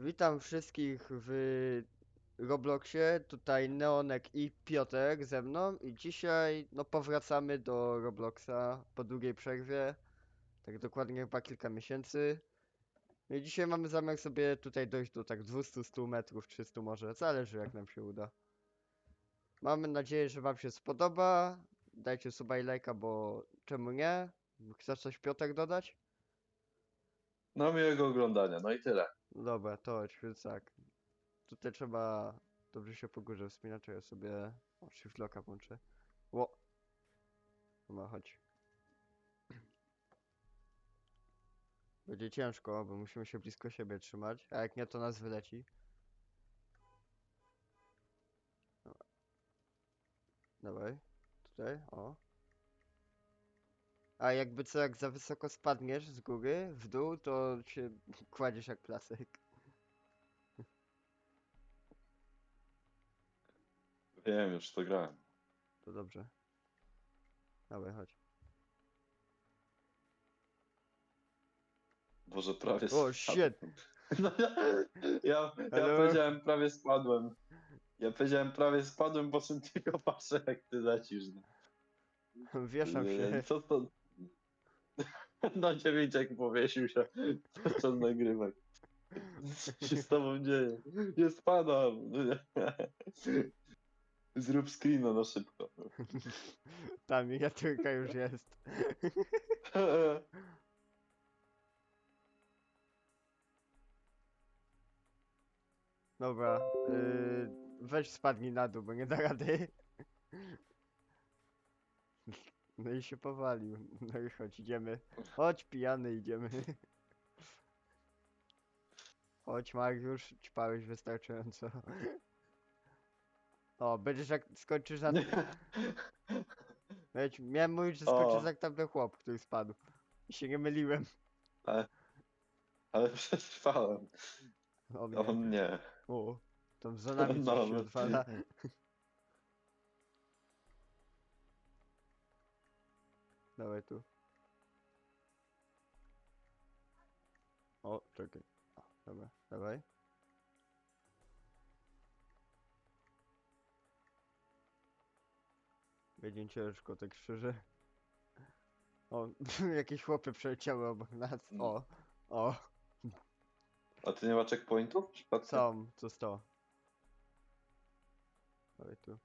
Witam wszystkich w Robloxie. Tutaj Neonek i Piotrek ze mną. I dzisiaj no powracamy do Robloxa po długiej przerwie. Tak dokładnie chyba kilka miesięcy. No i dzisiaj mamy zamiar sobie tutaj dojść do tak 200-100 metrów, 300 może. Zależy jak nam się uda. Mamy nadzieję, że wam się spodoba. Dajcie suba i lajka, bo czemu nie? Chcesz coś Piotrek dodać? No miłego oglądania, no i tyle. Dobra, to chodź, więc tak. Tutaj trzeba dobrze się po górze wspinać, ja sobie o, shift locka włączę. Ło! Dobra, chodź. Będzie ciężko, bo musimy się blisko siebie trzymać, a jak nie, to nas wyleci. Dobra. Dawaj, tutaj, o. A jakby co, jak za wysoko spadniesz z góry w dół, to się kładziesz jak plasek. Wiem, już to grałem. To dobrze. Dawaj, chodź. Boże, prawie O, shit! No, ja, ja, ja Hello? powiedziałem prawie spadłem. Ja powiedziałem prawie spadłem, po czym tylko patrzę jak ty lecisz. no. Wieszam się. Co to? No dziewięciek powiesił się podczas nagrywek. Co się z tobą dzieje? Nie spadam. Zrób screena na szybko. Ta miniaturka już jest. Dobra, yy, weź spadnij na dół, bo nie da rady. No i się powalił. No i chodź, idziemy. Chodź, pijany, idziemy. Chodź, Mariusz, ćpałeś wystarczająco. O, będziesz jak skończysz na... Wiesz, miałem mówić, że skończysz O. jak tamten chłop, który spadł. I się nie myliłem. Ale przetrwałem. O nie. On nie. O, tam za nami coś No, się no. odwala. Dawaj tu. O, czekaj. O, dobra, dawaj. Będzie ciężko, tak szczerze. O, jakieś chłopy przeleciały obok nas. No. O, o, A ty nie ma checkpointów? Przypadkiem? są, co sto. Dawaj tu.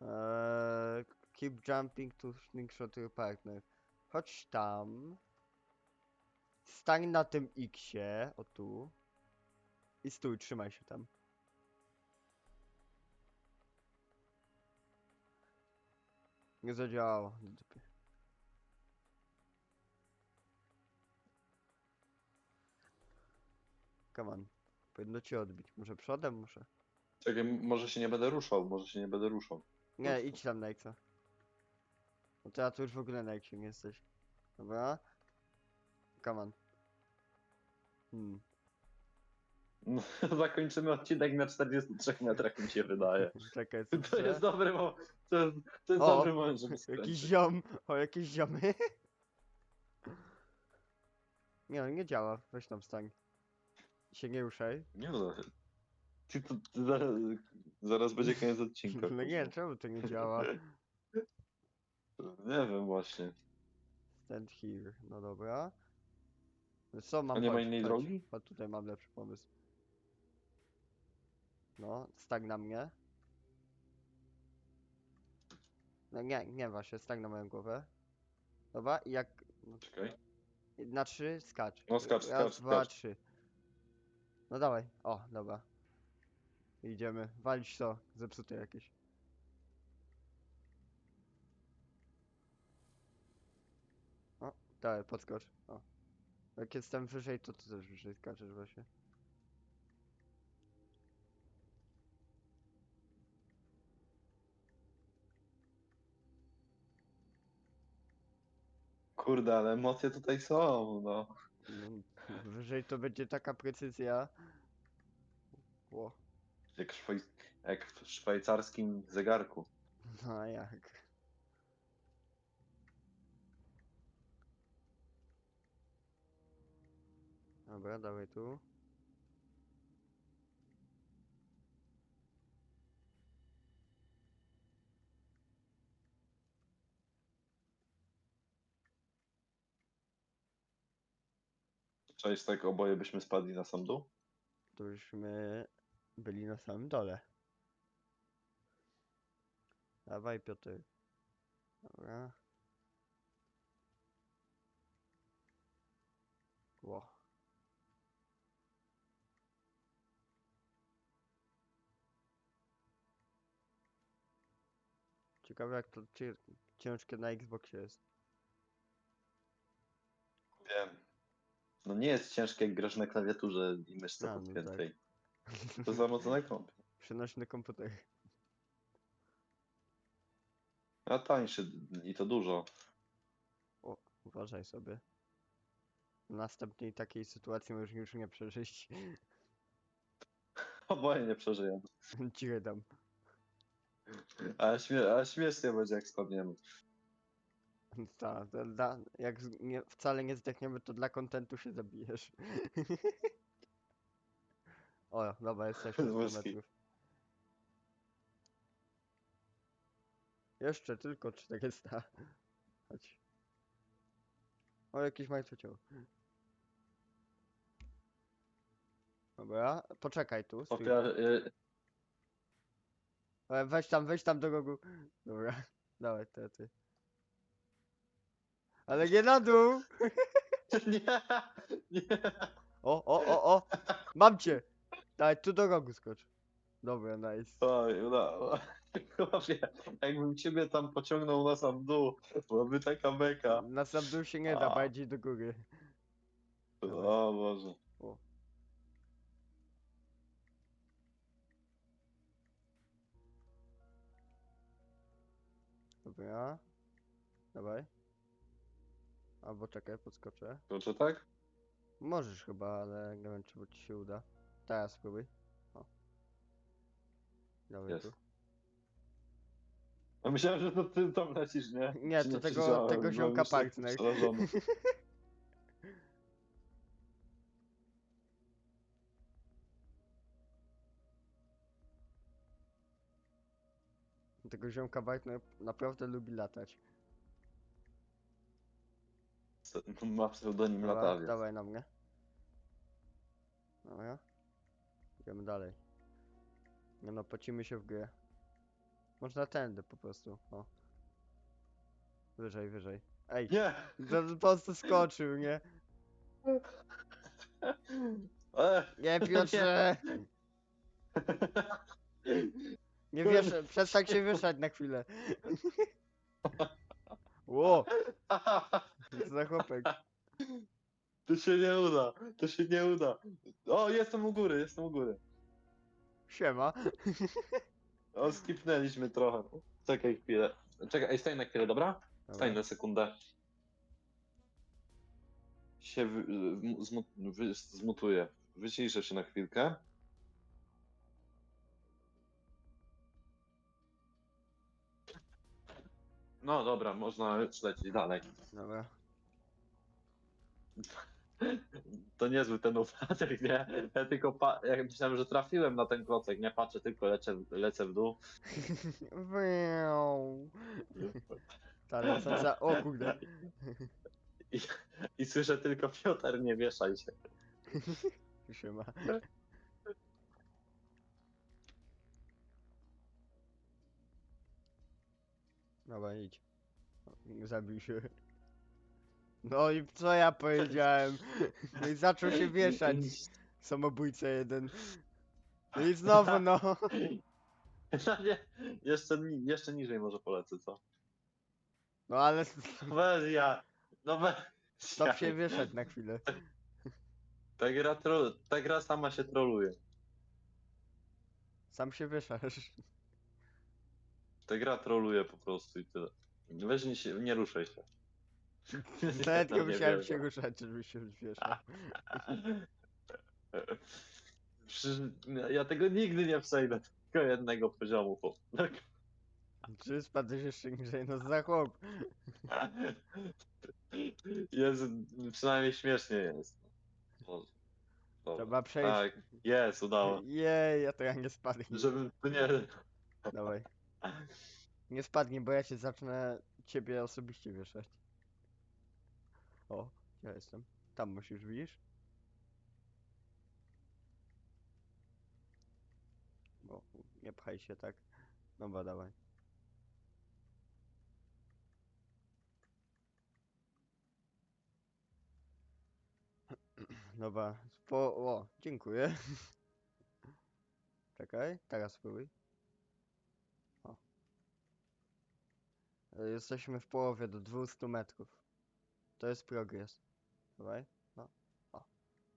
Eee, keep jumping to slingshot your partner. Chodź tam. Stań na tym X-ie, o tu. I stój, trzymaj się tam. Nie zadziałało. Come on. Powinno ci odbić. Może przodem muszę. Czekaj, może się nie będę ruszał, może się nie będę ruszał. Nie, idź tam na Xa. No to ja tu już w ogóle na nie jesteś. Dobra. Come on. Hmm. No, zakończymy odcinek na 43 metrach, mi się wydaje. Czekaj, To co jest dobry moment, to jest, to jest O, dobry moment, żeby Jakiś skręcić. ziom! O, jakieś ziomy! Nie, no nie działa. Weź tam stań. Się nie ruszaj. Nie no, ty, to, ty zaraz, zaraz będzie koniec odcinka. No nie, czemu to nie działa? Nie wiem właśnie. Stand here. No dobra. Co mam? A nie ma innej chodź. drogi? Chodź, tutaj mam lepszy pomysł. No, stań na mnie. No nie, nie właśnie, stań na moją głowę. Dobra, i jak... Czekaj. Na trzy, skacz. No, skacz, Raz, skacz, dwa, skacz. trzy. No dawaj. O, dobra. Idziemy. Walić to. Zepsute jakieś. O, dawaj, podskocz. O. Jak jestem wyżej, to ty też wyżej skaczesz właśnie. Kurde, ale emocje tutaj są, no. No, wyżej to będzie taka precyzja. Ło. Jak, szwaj, jak w szwajcarskim zegarku. No a jak? Dobra, dawaj tu. Cześć, tak oboje byśmy spadli na sam dół? To byśmy byli na samym dole. Dawaj Piotr. Dobra. Ciekawe jak to cie- ciężkie na Xboxie jest. Wiem. No nie jest ciężkie, jak grasz na klawiaturze i myszce A, no tak. podpiętej. To za mocno na. Przenośny komputer. A tańszy i to dużo. Uważaj sobie. Następnej takiej sytuacji możesz już nie przeżyć. Oboje nie przeżyjemy. Cicho tam. Ale, śmie ale śmiesznie będzie, jak spadniemy. Ta, to dla, jak z- nie, wcale nie zdechniemy, to dla kontentu się zabijesz. o, dobra, jesteśmy 100 Łyski. metrów. Jeszcze tylko 400. Chodź. O, jakiś majtociąg. Dobra, poczekaj tu. stój. Popia y Weź tam, weź tam do rogu. Dobra, dawaj, to ty. Ale nie na dół! nie, nie. O, o, o, o! Mam cię! Dawaj, tu do rogu skocz. Dobra, nice. Oj, udało. Chłopie, jakbym ciebie tam pociągnął na sam dół, byłaby taka beka. Na sam dół się nie da, A. bardziej do góry. O Boże. Dobra. Dawaj. Albo czekaj, podskoczę. Kurczę, tak? Możesz chyba, ale nie wiem, czy ci się uda. Teraz spróbuj. O. Dawaj Jest. tu. A myślałem, że to ty tam lecisz, nie? Nie, Czy to tego- tego ziomka już tak partner. przerażony. Tego ziomka Wagner naprawdę lubi latać. Ma pseudonim latawiec. dawaj na mnie. Dobra. Idziemy dalej. Nie no, pocimy się w grę. Można tędy po prostu, o. Wyżej, wyżej. Ej, Nie! po prostu skoczył, nie? E, Nie, Piotrze! Nie wiesz, przestań się wieszać na chwilę. Ło, co za chłopek. To się nie uda, to się nie uda. O, jestem u góry, jestem u góry. Siema. O, skipnęliśmy trochę. Czekaj chwilę. Czekaj, ej, staj na chwilę, dobra? Dobra. na sekundę. Się wy, w- zmu, wy, zmutuję. Wyciszę się na chwilkę. No dobra, można już lecieć dalej. Dobra. To niezły ten upadek, nie? Ja tylko pa- ja myślałem, że trafiłem na ten klocek, nie patrzę, tylko lecę, lecę w dół. Wiau. Ta lecąca, o kurde. I, I słyszę tylko Piotr, nie wieszaj się. Siema. Dobra, idź. Zabił się. No i co ja powiedziałem? No i zaczął się wieszać. Samobójca jeden. No i znowu no. No nie, jeszcze, ni- jeszcze niżej może polecę, co? No ale Weź ja, no weź stop się wieszać na chwilę. Ta gra, tro, ta gra sama się troluje. Sam się wieszasz. Ta gra troluje po prostu i tyle. Weź nie, się, nie ruszaj się. Nawet nie musiałem się ruszać, żeby się. Przecież ja tego nigdy nie przejdę, tylko jednego poziomu. Po... Czy spadłeś jeszcze niżej? No za chłop. Jest, przynajmniej śmiesznie jest. Boże. Dobra. Trzeba przejść. Tak, jest, udało. Jej, ja to ja nie spadnę. Żeby tu nie... Dawaj. Nie spadnie, bo ja się zacznę ciebie osobiście wieszać. O, ja jestem. Tam musisz, widzisz? Bo nie pchaj się tak. No ba, dawaj. No ba, po, o, dziękuję. Czekaj, teraz spróbuj. Jesteśmy w połowie do 200 metrów. To jest progres. Dawaj.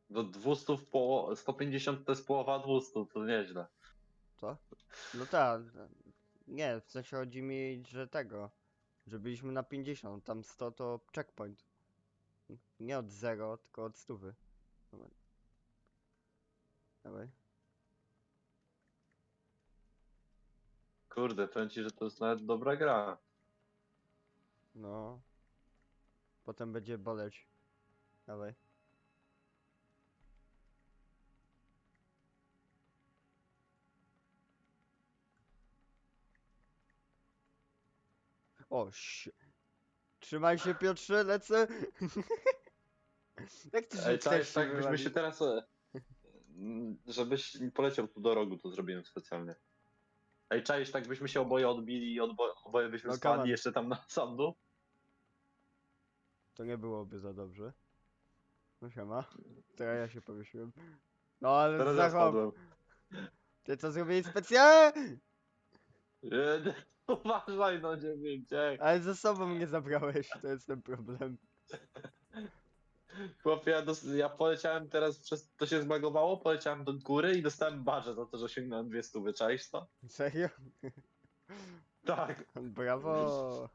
Do 200 w poło... 150 to jest połowa 200, to nieźle. Co? No tak. Nie, w sensie chodzi mi, że tego. Że byliśmy na 50, tam 100 to checkpoint. Nie od 0, tylko od 100. Dobra. Dawaj. Kurde, powiem ci, że to jest nawet dobra gra. No. Potem będzie boleć. Dawaj. O. Trzymaj się Piotrze, lecę. Jak ty Ej, się tak, chcesz tak byśmy się teraz... e, mm, Żebyś poleciał tu do rogu, to zrobiłem specjalnie. Ej, czaisz, tak byśmy się oboje odbili i odbo oboje byśmy No, spadli come on. jeszcze tam na sam dół? To nie byłoby za dobrze. No siema. Teraz ja się powiesiłem. No ale Teraz ja zachowam. spadłem. Ty co zrobiłeś specjalnie? Nie, nie, Uważaj, no nie gdzie. Ale ze sobą mnie zabrałeś, to jest ten problem. Chłopie, ja, dos- ja poleciałem teraz przez... To się zbagowało, poleciałem do góry i dostałem barze za to, że osiągnąłem dwie stówy, czaisz to? Serio? Tak. Brawo!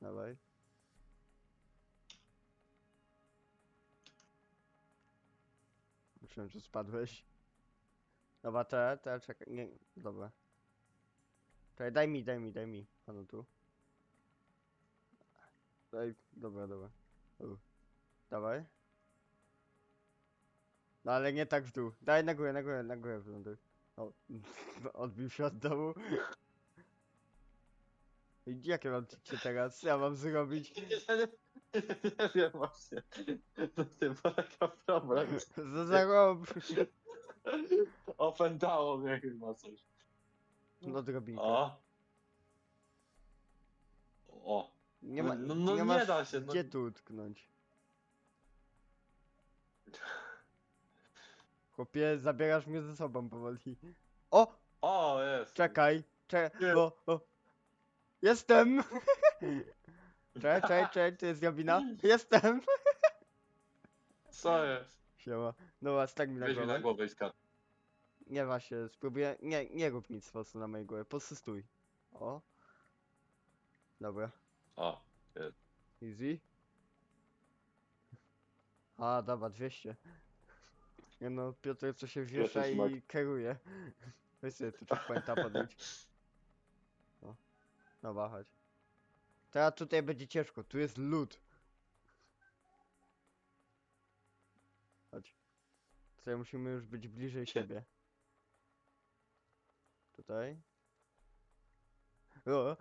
Dawaj. Myślałem, że spadłeś. Dobra, te, te, czekaj, nie, dobra. Czekaj, daj mi, daj mi, daj mi, panu tu. Daj, dobra, dobra. U. Dawaj. No ale nie tak w dół. Daj na górę, na górę, na górę. O, odbił się od dołu. Jak ja mam cię teraz? Ja mam zrobić? Nie, wiem właśnie. To tym polega problem. Za rob? Opętało mnie chyba coś. No drobinkę. O. O. Nie ma, no- no nie, nie masz da się, no. gdzie tu utknąć. Chłopie, zabierasz mnie ze sobą powoli. O! O, jest. Czekaj, czekaj, Nie. o, o. Jestem! Czekaj, czekaj, czekaj, to jest drabina. Jestem! Co jest? Siema. Dobra, stag mi na Weź mi na głowę. głowę i skacz. Nie właśnie, spróbuję, nie, nie rób nic po prostu na mojej głowie, po prostu stój. O. Dobra, O. easy. A, dobra, 200. Nie no, Piotr co się wiesza Piotr smak. i kieruje. Weź sobie tu checkpointa podnieść. No. Chodź. Teraz tutaj będzie ciężko, tu jest lód. Chodź. Tutaj musimy już być bliżej siebie. Tutaj. O,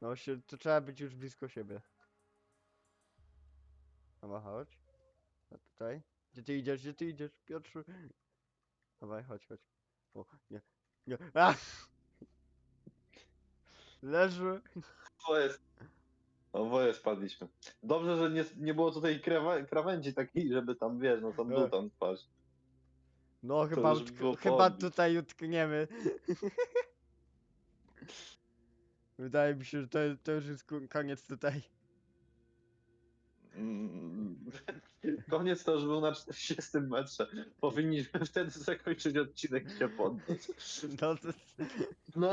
no się, to trzeba być już blisko siebie. Dobra, chodź. A tutaj. Gdzie ty idziesz, gdzie ty idziesz, Piotrze? Dawaj, chodź, chodź. O, nie, nie. A! Leży. Oboje, oboje spadliśmy. Dobrze, że nie, nie było tutaj krawędzi takiej, żeby tam, wiesz, no tam dół E. tam spaść. No chyba, już utk- było chyba podbić. tutaj utkniemy. Wydaje mi się, że to, to już jest ku- koniec tutaj. Mm, Koniec to już był na 40 metrze. Powinniśmy wtedy zakończyć odcinek i się poddać. No to No,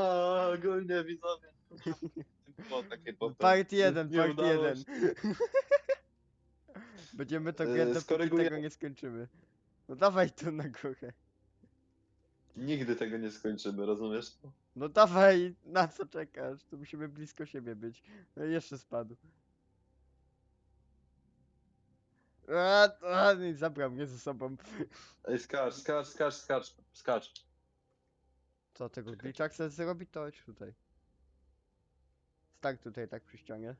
ogólnie widzowie. Było takie potem. part jeden, part jeden. Będziemy to E, grać, dopóki tego nie skończymy. No dawaj tu na górę. Nigdy tego nie skończymy, rozumiesz? No dawaj, na co czekasz? Tu musimy blisko siebie być. No jeszcze spadł. A, a, i zabrał mnie ze sobą. Ej, skacz, skacz, skacz, skacz, skacz. Co tego glitcha chcesz zrobić, to chodź tutaj. Stak tutaj tak przy ścianie.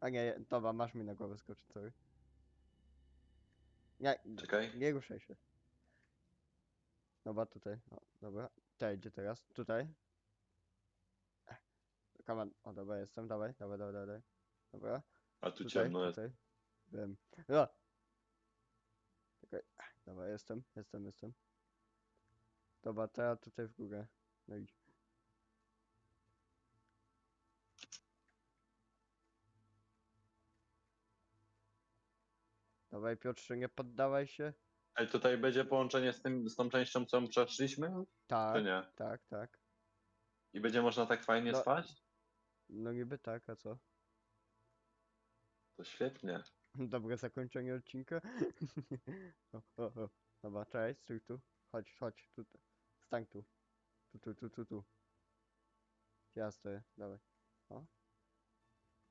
A nie, dobra, masz mi na głowę skoczyć, sorry. Nie, Czekaj. nie ruszaj się. Dobra, tutaj. O, dobra. Tutaj, gdzie teraz? Tutaj. Come on. O, dobra, jestem. Dawaj, dawaj, dawaj, dawaj. Dobra. A tu Tutaj, ciemno jest. tutaj. Wiem. No. Czekaj. Dobra, jestem, jestem, jestem. Dobra, teraz tutaj w górę. No idź. Dawaj Piotrze, nie poddawaj się. Ej, tutaj będzie połączenie z, tym, z tą częścią, co przeszliśmy? Czy Tak, nie? tak, tak. I będzie można tak fajnie No. spać? No niby tak, a co? To świetnie. Dobre zakończenie odcinka. o, o, o. Dobra, cześć, stój tu. Chodź, chodź, tu. Stań tu. Tu, tu, tu, tu, tu. Ja stoję, dawaj. O.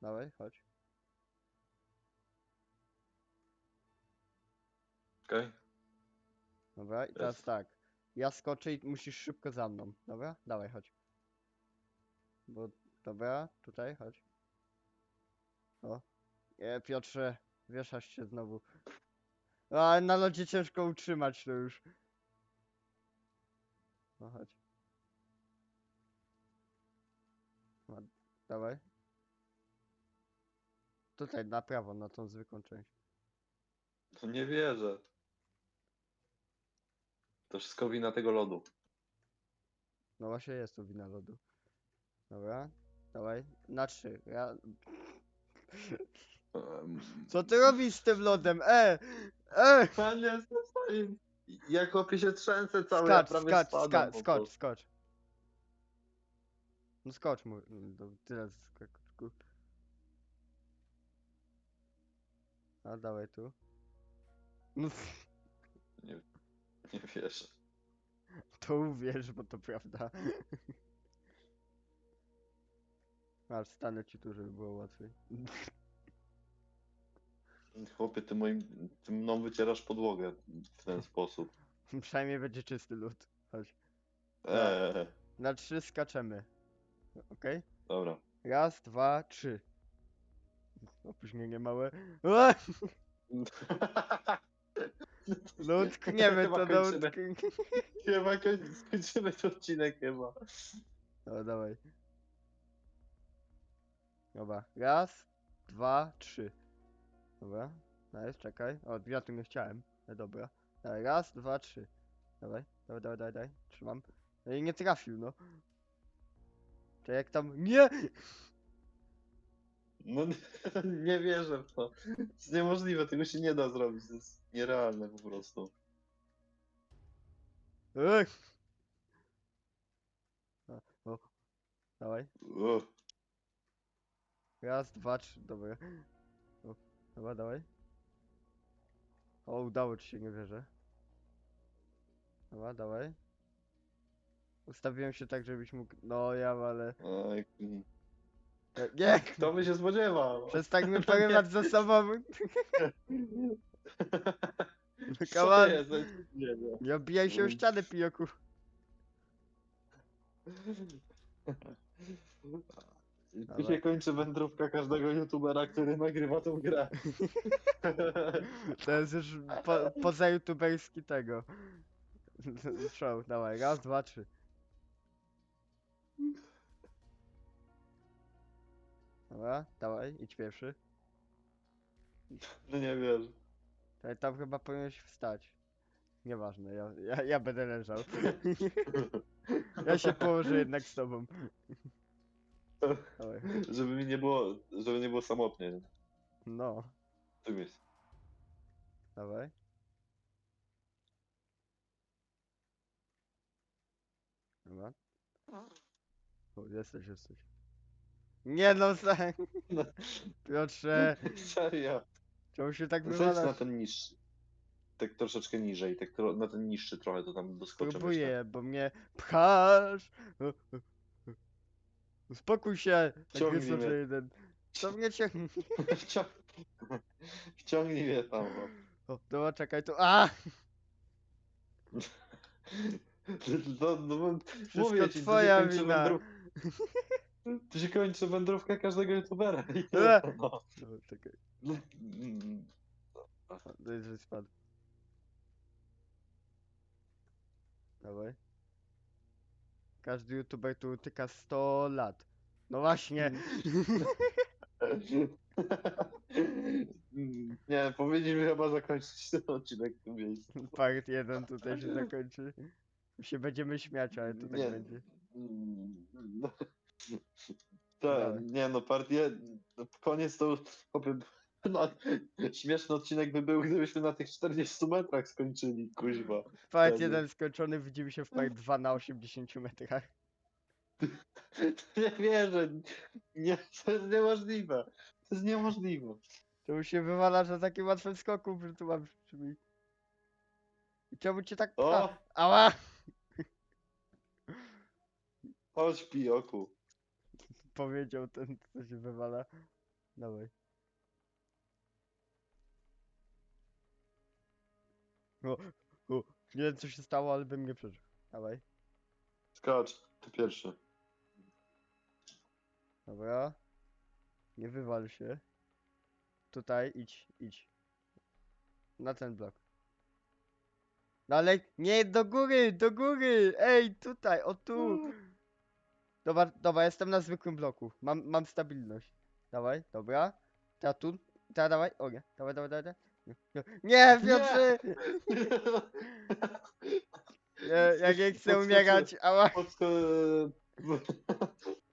Dawaj, chodź. Okej? Dobra, i teraz Jest. tak. Ja skoczę i musisz szybko za mną. Dobra? Dawaj, chodź. Bo, dobra, tutaj, chodź. O. Nie, Piotrze, wieszasz się znowu. A, na lodzie ciężko utrzymać to już. No chodź. No, dawaj. Tutaj, na prawo, na tą zwykłą część. To nie wierzę. To wszystko wina tego lodu. No właśnie jest to wina lodu. Dobra, dawaj, na trzy. Ja... Co ty robisz z tym lodem? E! E! Ja nie jestem w stanie. Ja kopie się trzęsę cały, ja Skacz, prawie skacz, spadam skacz, po skocz, prostu. skocz. No skocz mu. No, tyle. A dawaj tu. No Nie wierzę. to uwierz, bo to prawda. Masz, stanę ci tu, żeby było łatwiej. Chłopie, ty moim, ty mną wycierasz podłogę w ten sposób. Przynajmniej będzie czysty lód. Chodź. Eee, Na trzy skaczemy. Okej? dobra. Raz, dwa, trzy. Opóźnienie małe. Ua! No utkniemy Chyba to, kończymy. utkniemy. Chyba koń- skończymy ten odcinek chyba. No dawaj. Dobra. Raz, dwa, trzy. Dobra. Nice, czekaj. O, ja tu nie chciałem. No dobra. Dawaj, raz, dwa, trzy. Dawaj, dawaj, dawaj, dawaj, dawaj. Trzymam. No i nie trafił, no. To jak tam... Nie! No nie, wierzę w to. To jest niemożliwe, tego się nie da zrobić. To jest nierealne po prostu. Ech. O, o. Dawaj. Uff. Raz, dwa, trzy, dobra. Dobra, dawaj. O, udało ci się, nie wierzę. Dobra, dawaj. Ustawiłem się tak, żebyś mógł... No, ja, ale... Oj, mm. E, Nie! Kto by się spodziewał? Przestańmy porywać ze sobą! Co Come on. jest? Nie. Nie obijaj się o ścianę, pijoku! Tu się kończy wędrówka każdego youtubera, który nagrywa tą grę. To jest już po, poza youtuberski tego. Show, dawaj, raz, dwa, trzy. Dobra, dawaj, idź pierwszy. No nie wiesz. Ale tam chyba powinieneś wstać. Nieważne, ja, ja, ja będę leżał. Ja się położę jednak z tobą. Żeby mi nie było, żeby nie było samotnie. No, Tu jest. dawaj. Dobra. O, jesteś, jesteś. Nie no, za- No. Piotrze, Serio. czemu się tak Zejdź na wywalasz? ten niższy. Tak troszeczkę niżej, tak tro, na ten niższy trochę, to tam doskoczę. myślę. Próbuję, bo mnie pchasz. Uspokój się! Tak Ciągnij jest mnie. jeden. To mnie cię. Wcią... Wciągnij mnie tam. No. O, dobra, czekaj tu. A! To, no, no, no, Wszystko mówię ci, twoja tu wina. wędrów- Tu się kończy wędrówka każdego youtubera. I tyle, no. Dobra, czekaj. No, mm, To. Dawaj. Każdy youtuber tu tyka 100 lat. No właśnie. Nie, powinniśmy chyba zakończyć ten odcinek w tym miejscu. Part 1 tutaj się zakończy. My się będziemy śmiać, ale to tak Nie. będzie. Mm, no. Tak, nie no, partię, koniec to już, chłopie, no, śmieszny odcinek by był, gdybyśmy na tych 40 metrach skończyli, kuźwa. Part Wtedy. 1 skończony, widzimy się w part 2 na 80 metrach. Nie wierzę, nie, to jest niemożliwe, to jest niemożliwe. Już się wywala, że takim łatwym skoku, że tu mam drzwi. I czemu cię tak O, pcha? Ała! chodź pijoku. Powiedział ten, co się wywala. Dawaj. O, o, nie wiem co się stało, ale bym nie przeżył. Dawaj. Skacz, ty pierwszy. Dobra. Nie wywal się. Tutaj, idź, idź. Na ten blok. No ale nie, do góry, do góry! Ej, tutaj, o tu! Dobra, dobra, jestem na zwykłym bloku. Mam, mam stabilność. Dawaj, dobra. Teraz tu, teraz dawaj, o nie, dawaj, dawaj, dawaj. dawaj. Nie, Piotrze! Nie, jak nie chcę umierać, ała. Podsko...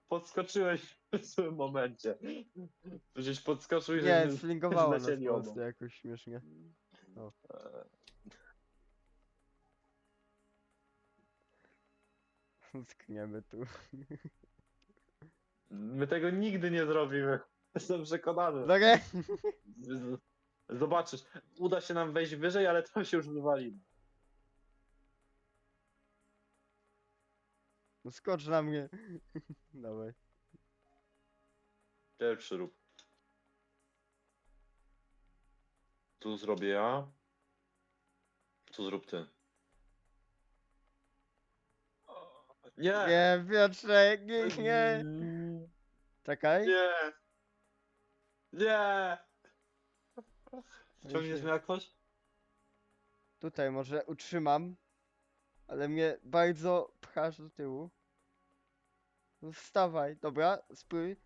Podskoczyłeś w złym momencie. Żeś podskoczył i Nie, żeśmy slingowało nas zlecieli po obok. prostu jakoś śmiesznie. O. Skniemy tu. My tego nigdy nie zrobimy. Jestem przekonany. Dobra, Z- Zobaczysz, uda się nam wejść wyżej, ale to się już wywali. no skocz na mnie. Dawaj. Pierwszy rób. Tu zrobię ja. Tu zrób ty. Nie! Nie, Piotrze, nie, nie. Czekaj. Nie! Nie! Ciągniesz mnie jakoś? Tutaj może utrzymam. Ale mnie bardzo pchasz do tyłu. No wstawaj, dobra, spróbuj.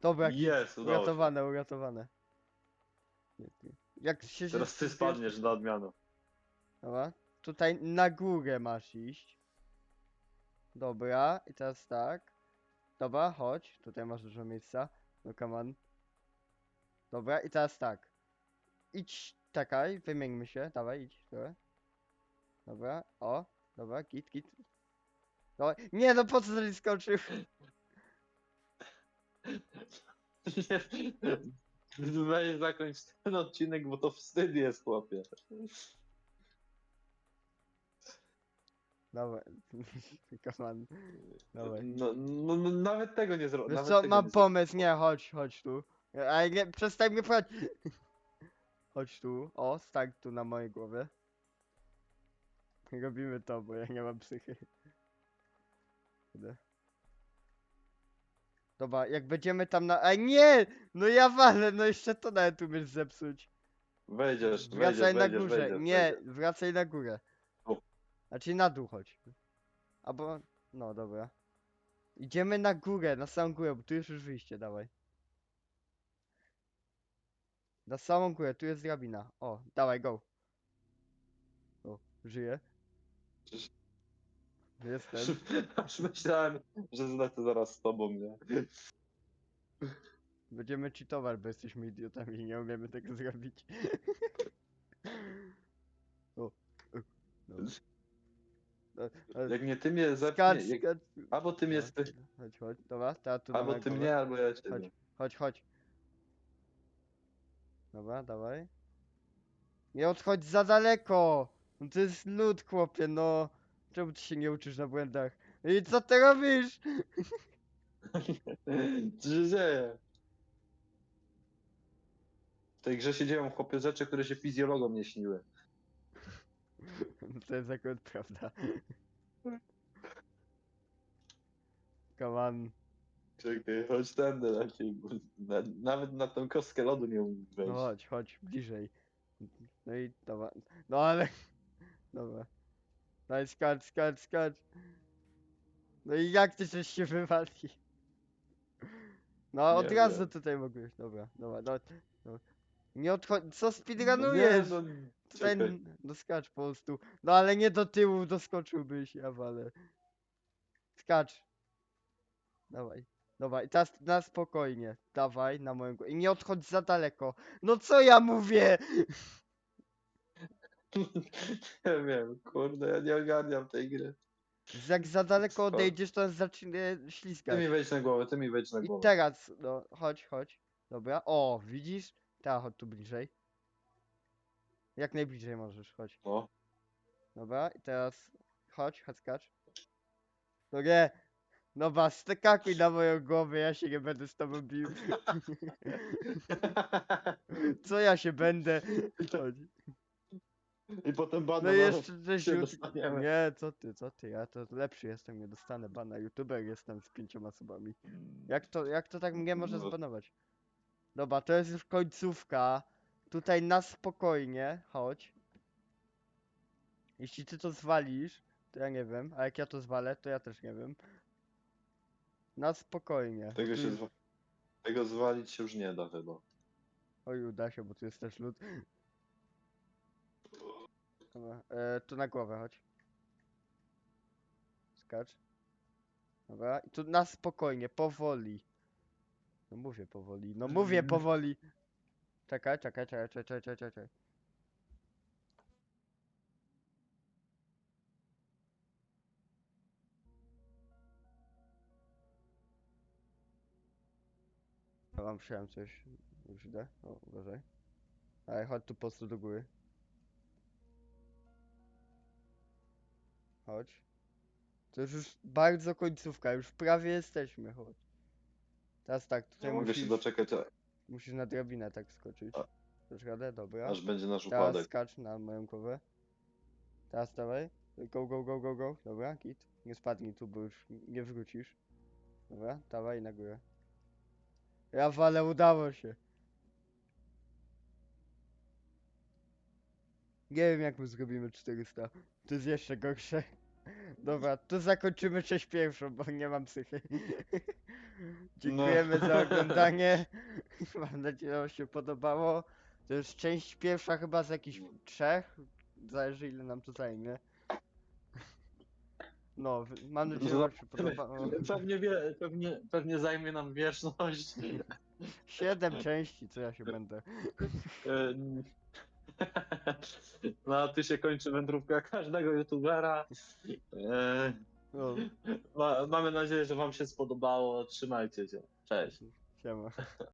Dobra, Jest, udało się. uratowane, uratowane. Jak się Teraz ty spadniesz na odmianę. Dobra. Tutaj na górę masz iść. Dobra, i teraz tak. Dobra, chodź. Tutaj masz dużo miejsca. No come on. Dobra, i teraz tak. Idź, czekaj, wymieńmy się. Dawaj, idź, dobra. Dobra, o, dobra, git, git. Dobra. Nie no, po co to nie skoczył? Nie, weź zakończ ten odcinek, bo to wstyd jest, chłopie. Dobra, on. Dawaj. No, no, no nawet tego nie zrobię. Wiesz co, mam pomysł, nie, chodź, chodź tu. Ale nie, przestań mnie pchać. Chodź tu, o, stań tu na mojej głowie. Robimy to, bo ja nie mam psychy. Kurde. Dobra, jak będziemy tam na... A nie! No ja walę, no jeszcze to nawet umiesz zepsuć. Wejdziesz, Wracaj wejdziesz, na wejdziesz, górze, wejdziesz, nie, wejdziesz. wracaj na górę. Tu. Znaczy na dół chodź. Albo, no dobra. Idziemy na górę, na samą górę, bo tu jest już wyjście, dawaj. Na samą górę, tu jest drabina. O, dawaj, go. O, żyje. Jestem. Aż myślałem, że zlecę zaraz z tobą, nie? Będziemy cheatować, bo jesteśmy idiotami i nie umiemy tego zrobić. o, no. Jak nie ty mnie Skacz, zepnie, jak, skacz. albo ty mnie Chodź, chodź, dobra, teraz tu albo ty głowę. mnie, albo ja ciebie. Chodź, chodź. Dobra, dawaj. Nie odchodź za daleko! No to jest lód, chłopie, no. Czemu ty się nie uczysz na błędach? I co ty robisz? Co się dzieje? W tej grze się dzieją chłopie rzeczy, które się fizjologom nie śniły. To jest akurat prawda. Come on. Czekaj, chodź tędy lepiej, bo na, nawet na tą kostkę lodu nie umiem wejść. No chodź, chodź, bliżej. No i dobra. No ale... Dobra. Daj, skacz, skacz, skacz. No i jak ty żeś się wywali? No, od Nie razu wiem. tutaj mogłeś. Dobra, dobra, no, no. Nie odchodź. Co No nie, speedrunujesz? no, Tutaj, czekaj. no skacz po prostu. No ale nie do tyłu doskoczyłbyś, ja walę. Skacz. Dawaj. Dawaj, teraz na spokojnie. Dawaj, na moją głowę. I nie odchodź za daleko. No co ja mówię? Nie wiem, kurde, ja nie ogarniam tej gry. Jak za daleko odejdziesz, to zacznie Ty ślizgać. mi wejdź na głowę, ty mi wejdź na I głowę. teraz, no, chodź, chodź. Dobra. O, widzisz? Ta, chodź tu bliżej. Jak najbliżej możesz, chodź. No. Dobra, i teraz chodź, chodź, skacz. No nie. No was, stekakuj na moją głowę, ja się nie będę z tobą bił. Co ja się będę? I potem bana No na- jeszcze się dostaniemy. Nie, co ty, co ty, ja to lepszy jestem, nie dostanę bana. YouTuber jestem z pięcioma subami. Jak to, jak to tak mnie może No. zbanować? Dobra, to jest już końcówka. Tutaj na spokojnie, chodź. Jeśli ty to zwalisz, to ja nie wiem, a jak ja to zwalę, to ja też nie wiem. Na spokojnie. Tego się zwa... Tego zwalić się już nie da chyba. Oj, uda się, bo tu jest też lód. Dobra, e, tu na głowę chodź. Skacz. Dobra, i tu na spokojnie, powoli. No mówię powoli, no mówię Mm. powoli. Czekaj, czekaj, czekaj, czekaj, czekaj, czekaj, wam przyjąłem coś. Już idę. O, uważaj. Ale chodź tu po prostu do góry. Chodź. To już, już bardzo końcówka, już prawie jesteśmy, chodź. Teraz tak, tutaj Ja mogę musisz, się doczekać, a- musisz na drabinę tak skoczyć. A. Dasz radę? Dobra. aż będzie nasz Teraz upadek. skacz na moją głowę. Teraz dawaj. Go, go, go, go, go. Dobra, git. Nie spadnij tu, bo już nie wrócisz. Dobra, dawaj na górę. Ja walę, udało się. Nie wiem jak my zrobimy 400. To jest jeszcze gorsze. Dobra, to zakończymy część pierwszą, bo nie mam psychy. Dziękujemy za oglądanie. Mam nadzieję, że wam się podobało. To jest część pierwsza chyba z jakichś trzech. Zależy ile nam to zajmie. No, w- mam nadzieję, że się podobało. Pewnie, wie, pewnie, pewnie zajmie nam wieczność. Siedem części, co ja się będę. E, No a ty się kończy wędrówka każdego youtubera. E, No, Ma, mamy nadzieję, że wam się spodobało. Trzymajcie się. Cześć. siema.